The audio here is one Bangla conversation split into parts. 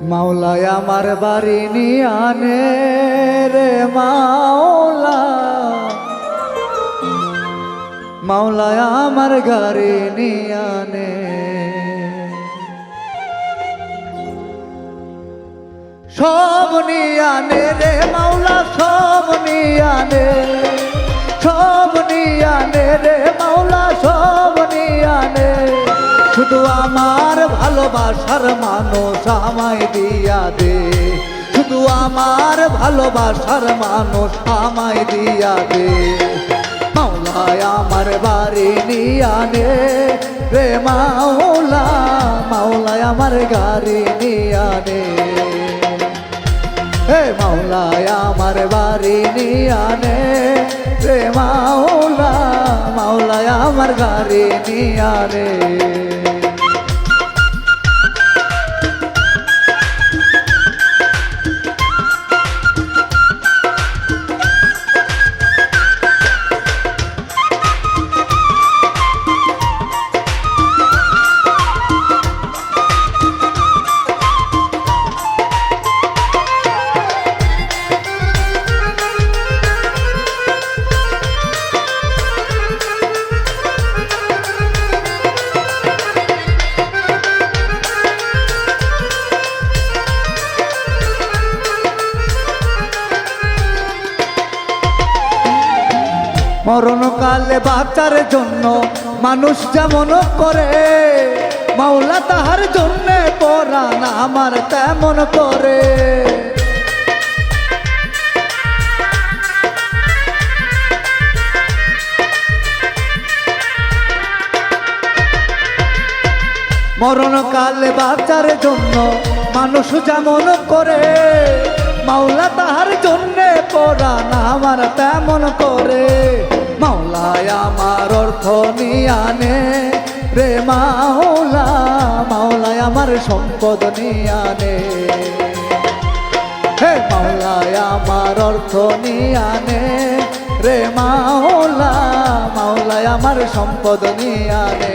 মাওলায় আমার বাড়ি নিয়ানে রে মাওলা মাওলায় আমার গাড়ি নিয়ানে সব নিয়ানে রে মাওলা, সব নিয়ানে সব নিয়ানে রে আমার ভালোবাসার মানুষ আমায় দিয়া দে। শুধু আমার ভালোবাসার মানুষ আমায় দিয়া দে। মাওলায় আমার বাড়ি নিয়া নে রে মাওলা, মাওলায় আমার গাড়ি নিয়ানে হে মাওলায় আমার বাড়ি নিয়া নে রে মাওলা, মাওলায় আমার গাড়ি নিয়ানে মরণকালে বাচ্চার জন্য মানুষ যেমন করে, মাওলা তাহার জন্যে পরাণ আমার তেমন করে। মরণকালে বাচ্চার জন্য মানুষ যেমন করে, মাওলা তাহার জন্যে পরাণ আমার তেমন করে। মাওলায় আমার অর্থ নিয়ানে রে মাওলা, মাওলায় আমার সম্পদ নিয়ানে হে মাওলায় আমার অর্থ নিয়ানে রে মাওলা, মাওলায় আমার সম্পদ নিয়ানে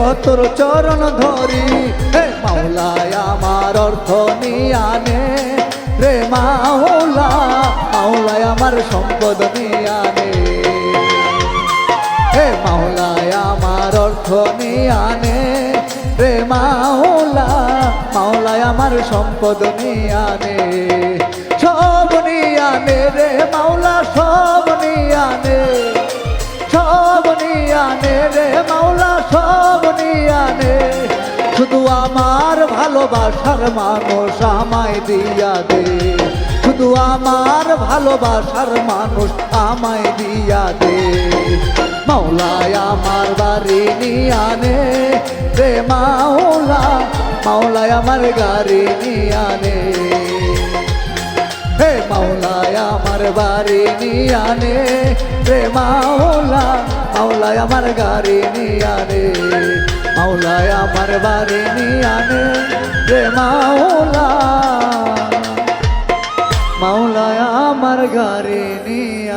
ও তোর চরণ ধরি। হে মাওলায়, আমার অর্থ নিয়ানে রে মাওলা, মাওলায়, আমার সম্পদ নিয়ানে হে মাওলায়, আমার অর্থ নিয়ানে রে মাওলা, মাওলায়, আমার সম্পদ নিয়ানে শুধু আমার ভালোবাসার মানুষ আমায় দিয়া দে। শুধু আমার ভালোবাসার মানুষ আমায় দিয়া দে। মাওলায় আমার বাড়ি নিয়ানে রে মাওলা, মাওলায় আমার গাড়ি নিয়ানে হে মাওলায় আমার বাড়ি নিয়ানে রে মাওলা, মাওলায় আমার গাড়ি নিয়ানে মাওলায় আমার বাড়ি নিয়ানে রে মাওলা। মাওলায় আমার গাড়ি নিয়ে